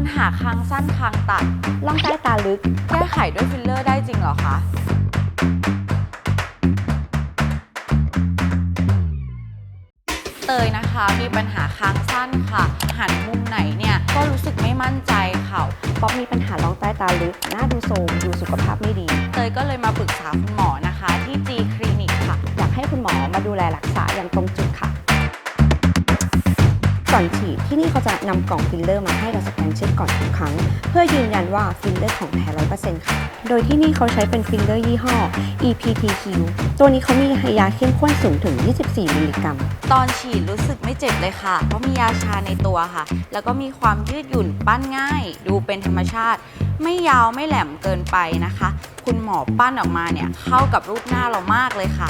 ปัญหาคางสั้นคางตัดล่องใต้ตาลึก แก้ไขด้วยฟิลเลอร์ได้จริงเหรอคะเตยนะคะมีปัญหาคางสั้นค่ะ หันมุมไหนเนี่ยก็รู้สึกไม่มั่นใจค่ะป๊อปมีปัญหาล่องใต้ตาลึกหน้าดูโทรมดูสุขภาพไม่ดี เตยก็เลยมาปรึกษาคุณหมอนะคะ ที่ G คลินิกค่ะ อยากให้คุณหมอมาดูแลรักษาอย่างตรงจุดค่ะก่ อนฉีดที่นี่เขาจะนำกล่องฟิลเลอร์มาให้เราสแกนเช็คก่อนทุกครั้ง เพื่อยืนยันว่าฟิลเลอร์ของแท้ร้อยเปอร์เซ็นต์ค่ะ โดยที่นี่เขาใช้เป็นฟิลเลอร์ยี่ห้อ EPTQ ตัวนี้เขามียาเข้มข้นสูงถึง 24 มิลลิกรัม ตอนฉีดรู้สึกไม่เจ็บเลยค่ะ เพราะมียาชาในตัวค่ะ แล้วก็มีความยืดหยุ่นปั้นง่าย ดูเป็นธรรมชาติ ไม่ยาวไม่แหลมเกินไปนะคะ คุณหมอปั้นออกมาเนี่ยเข้ากับรูปหน้าเรามากเลยค่ะ